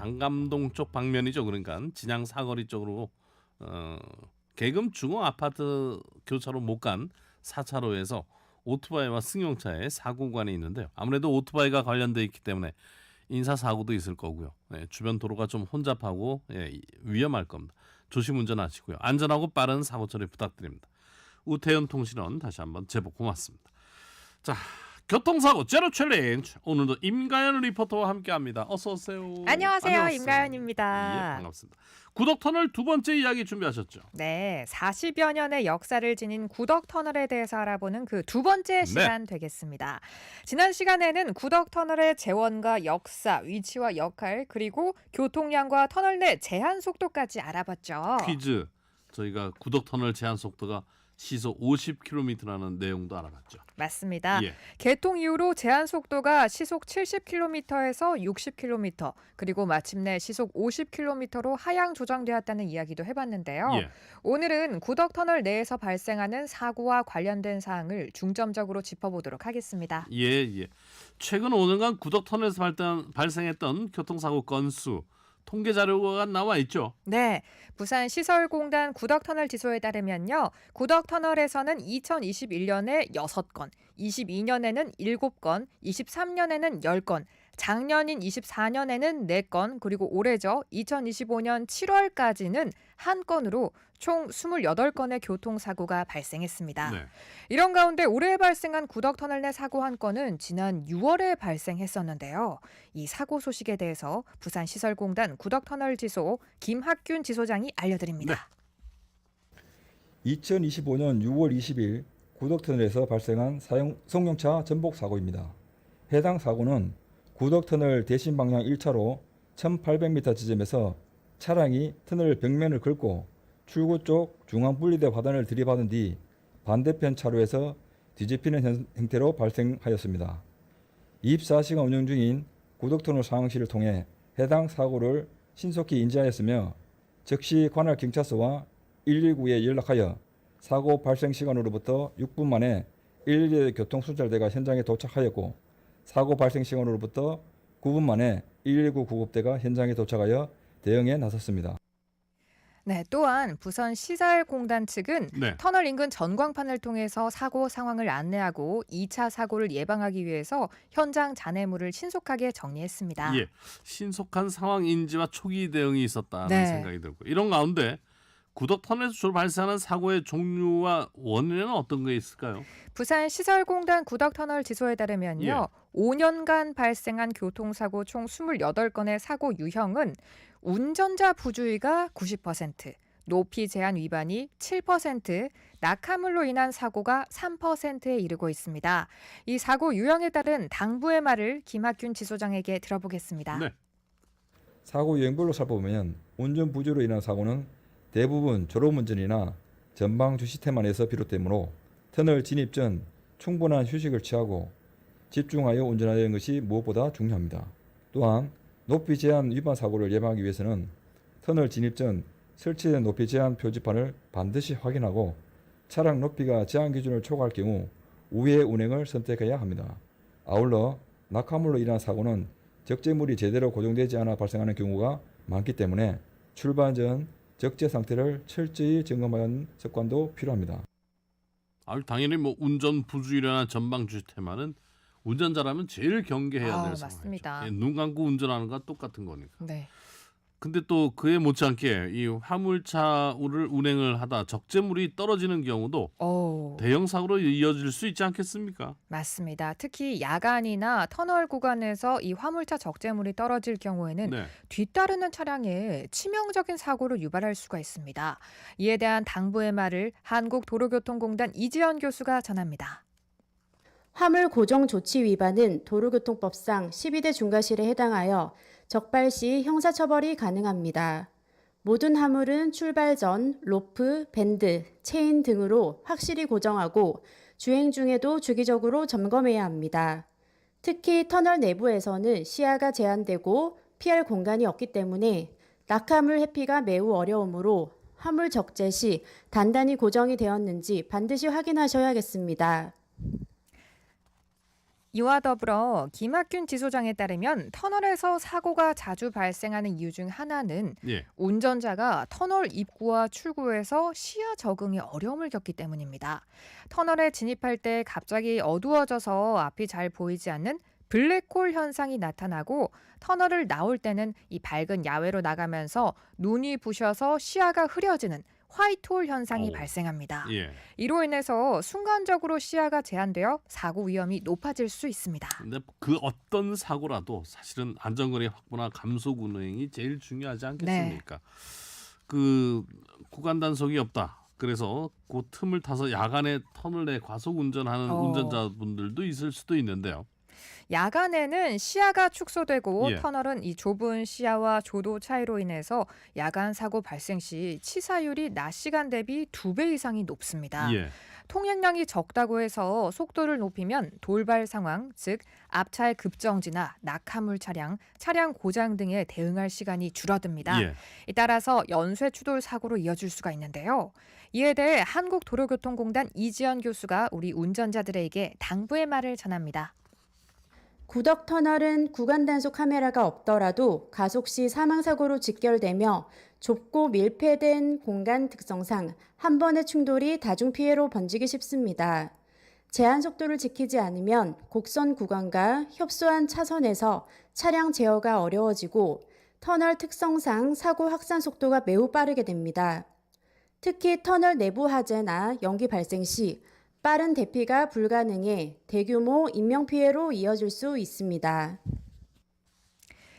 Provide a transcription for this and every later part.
당감동 쪽 방면이죠. 그러니까 진양 사거리 쪽으로 어, 개금 중앙 아파트 교차로 못 간 4차로에서 오토바이와 승용차의 사고 구간이 있는데요. 아무래도 오토바이가 관련돼 있기 때문에 인사 사고도 있을 거고요. 예, 주변 도로가 좀 혼잡하고 예, 이- 위험할 겁니다. 조심 운전하시고요. 안전하고 빠른 사고 처리 부탁드립니다. 우태현 통신원 다시 한번 제보 고맙습니다. 자, 교통사고 제로 챌린지 오늘도 임가연 리포터와 함께합니다. 어서 오세요. 안녕하세요. 안녕하세요. 임가연입니다. 예, 반갑습니다. 구독 터널 두 번째 이야기 준비하셨죠? 네, 40여 년의 역사를 지닌 구덕 터널에 대해서 알아보는 그 두 번째 시간 되겠습니다. 지난 시간에는 구덕 터널의 재원과 역사, 위치와 역할, 그리고 교통량과 터널 내 제한 속도까지 알아봤죠. 퀴즈 저희가 구독 터널 제한 속도가 시속 50km라는 내용도 알아봤죠. 맞습니다. 예. 개통 이후로 제한 속도가 시속 70km에서 60km, 그리고 마침내 시속 50km로 하향 조정되었다는 이야기도 해봤는데요. 예. 오늘은 구덕 터널 내에서 발생하는 사고와 관련된 사항을 중점적으로 짚어보도록 하겠습니다. 예, 예. 최근 5년간 구덕 터널에서 발단, 발생했던 교통사고 건수 통계 자료가 나와 있죠. 네, 부산 시설공단 구덕 터널 지소에 따르면요. 구덕 터널에서는 2021년에 6건, 22년에는 7건, 23년에는 10건, 작년인 24년에는 4건, 그리고 올해죠. 2025년 7월까지는 한 건으로 총 28건의 교통사고가 발생했습니다. 네. 이런 가운데 올해 발생한 구덕 터널 내 사고 한 건은 지난 6월에 발생했었는데요. 이 사고 소식에 대해서 부산 시설공단 구덕 터널 지소 김학균 지소장이 알려드립니다. 2025년 6월 20일 구덕터널에서 발생한 사용 승용차 전복 사고입니다. 해당 사고는 구덕 터널 대신 방향 1차로 1800m 지점에서 차량이 터널 벽면을 긁고 출구 쪽 중앙 분리대 화단을 들이받은 뒤 반대편 차로에서 뒤집히는 현- 형태로 발생하였습니다. 24시간 운영 중인 구덕터널 상황실을 통해 해당 사고를 신속히 인지하였으며 즉시 관할 경찰서와 119에 연락하여 사고 발생 시간으로부터 6분 만에 112 교통순찰대가 현장에 도착하였고 사고 발생 시간으로부터 9분 만에 119 구급대가 현장에 도착하여 대응에 나섰습니다. 네, 또한 부산 시설공단 측은 네. 터널 인근 전광판을 통해서 사고 상황을 안내하고 2차 사고를 예방하기 위해서 현장 잔해물을 신속하게 정리했습니다. 예. 신속한 상황 인지와 초기 대응이 있었다는 네. 생각이 들고 이런 가운데 구덕 터널에서 주로 발생하는 사고의 종류와 원인은 어떤 게 있을까요? 부산 시설공단 구덕 터널 지소에 따르면요. 예. 5년간 발생한 교통사고 총 28건의 사고 유형은 운전자 부주의가 90%, 높이 제한 위반이 7%, 낙하물로 인한 사고가 3%에 이르고 있습니다. 이 사고 유형에 따른 당부의 말을 김학균 지소장에게 들어보겠습니다. 네. 사고 유형별로 살펴보면 운전 부주로 인한 사고는 대부분 졸음운전이나 전방 주시 태만에서 비롯되므로 터널 진입 전 충분한 휴식을 취하고 집중하여 운전하는 것이 무엇보다 중요합니다. 또한 높이 제한 위반 사고를 예방하기 위해서는 터널 진입 전 설치된 높이 제한 표지판을 반드시 확인하고 차량 높이가 제한 기준을 초과할 경우 우회 운행을 선택해야 합니다. 아울러 낙하물로 인한 사고는 적재물이 제대로 고정되지 않아 발생하는 경우가 많기 때문에 출발 전 적재 상태를 철저히 점검하는 습관도 필요합니다. 아, 당연히 뭐 운전 부주의나 전방 주시 테마는 운전자라면 제일 경계해야 아, 될 상황이죠. 맞습니다. 예, 눈 감고 운전하는 거와 똑같은 거니까. 네. 근데 또 그에 못지않게 이 화물차를 운행을 하다 적재물이 떨어지는 경우도 오. 대형 사고로 이어질 수 있지 않겠습니까? 맞습니다. 특히 야간이나 터널 구간에서 이 화물차 적재물이 떨어질 경우에는 네. 뒤따르는 차량에 치명적인 사고를 유발할 수가 있습니다. 이에 대한 당부의 말을 한국도로교통공단 이지연 교수가 전합니다. 화물 고정 조치 위반은 도로교통법상 12대 중과실에 해당하여 적발 시 형사처벌이 가능합니다. 모든 화물은 출발 전 로프, 밴드, 체인 등으로 확실히 고정하고 주행 중에도 주기적으로 점검해야 합니다. 특히 터널 내부에서는 시야가 제한되고 피할 공간이 없기 때문에 낙하물 회피가 매우 어려우므로 화물 적재 시 단단히 고정이 되었는지 반드시 확인하셔야겠습니다. 이와 더불어 김학균 지소장에 따르면 터널에서 사고가 자주 발생하는 이유 중 하나는 예. 운전자가 터널 입구와 출구에서 시야 적응에 어려움을 겪기 때문입니다. 터널에 진입할 때 갑자기 어두워져서 앞이 잘 보이지 않는 블랙홀 현상이 나타나고 터널을 나올 때는 이 밝은 야외로 나가면서 눈이 부셔서 시야가 흐려지는 화이트홀 현상이 오. 발생합니다. 예. 이로 인해서 순간적으로 시야가 제한되어 사고 위험이 높아질 수 있습니다. 근데 그 어떤 사고라도 사실은 안전거리 확보나 감소 기능이 제일 중요하지 않겠습니까? 그 구간 단속이 없다. 그래서 그 틈을 타서 야간에 터널 내 과속 운전하는 어. 운전자분들도 있을 수도 있는데요. 야간에는 시야가 축소되고 예. 터널은 이 좁은 시야와 조도 차이로 인해서 야간 사고 발생 시 치사율이 낮 시간 대비 두 배 이상이 높습니다. 예. 통행량이 적다고 해서 속도를 높이면 돌발 상황, 즉 앞차의 급정지나 낙하물 차량, 차량 고장 등에 대응할 시간이 줄어듭니다. 예. 이 따라서 연쇄 추돌 사고로 이어질 수가 있는데요. 이에 대해 한국도로교통공단 이지연 교수가 우리 운전자들에게 당부의 말을 전합니다. 구덕 터널은 구간 단속 카메라가 없더라도 가속 시 사망 사고로 직결되며 좁고 밀폐된 공간 특성상 한 번의 충돌이 다중 피해로 번지기 쉽습니다. 제한 속도를 지키지 않으면 곡선 구간과 협소한 차선에서 차량 제어가 어려워지고 터널 특성상 사고 확산 속도가 매우 빠르게 됩니다. 특히 터널 내부 화재나 연기 발생 시 빠른 대피가 불가능해 대규모 인명 피해로 이어질 수 있습니다.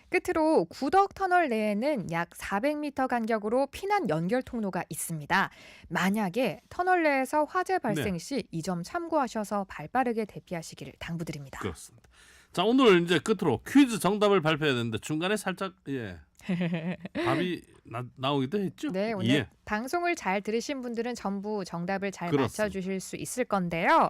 끝으로 구덕 터널 내에는 약 400m 간격으로 피난 연결 통로가 있습니다. 만약에 터널 내에서 화재 발생 네. 시이 점 참고하셔서 발빠르게 대피하시기를 당부드립니다. 그렇습니다. 자 오늘 이제 끝으로 퀴즈 정답을 발표해야 되는데 중간에 살짝 예 답이 나, 나오기도 했죠. 네, 오늘 예. 방송을 잘 들으신 분들은 전부 정답을 잘 그렇습니다. 맞춰주실 수 있을 건데요.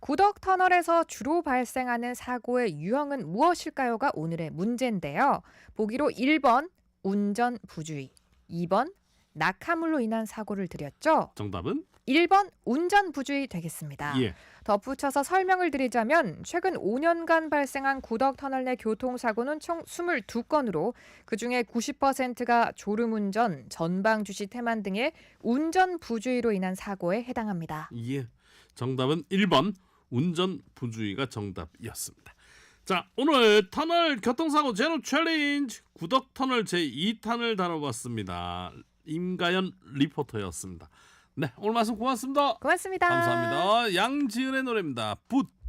구덕 터널에서 주로 발생하는 사고의 유형은 무엇일까요가 오늘의 문제인데요. 보기로 1번 운전 부주의, 2번 낙하물로 인한 사고를 드렸죠. 정답은 1번 운전 부주의 되겠습니다. 예. 덧붙여서 설명을 드리자면 최근 5년간 발생한 구덕 터널 내 교통사고는 총 22건으로 그중에 90%가 졸음운전, 전방 주시 태만 등의 운전 부주의로 인한 사고에 해당합니다. 예. 정답은 1번 운전 부주의가 정답이었습니다. 자, 오늘 터널 교통사고 제로 챌린지 구덕 터널 제2탄을 다뤄봤습니다. 임가연 리포터였습니다. 네, 오늘 말씀 고맙습니다. 고맙습니다. 감사합니다. 양지은의 노래입니다. 붓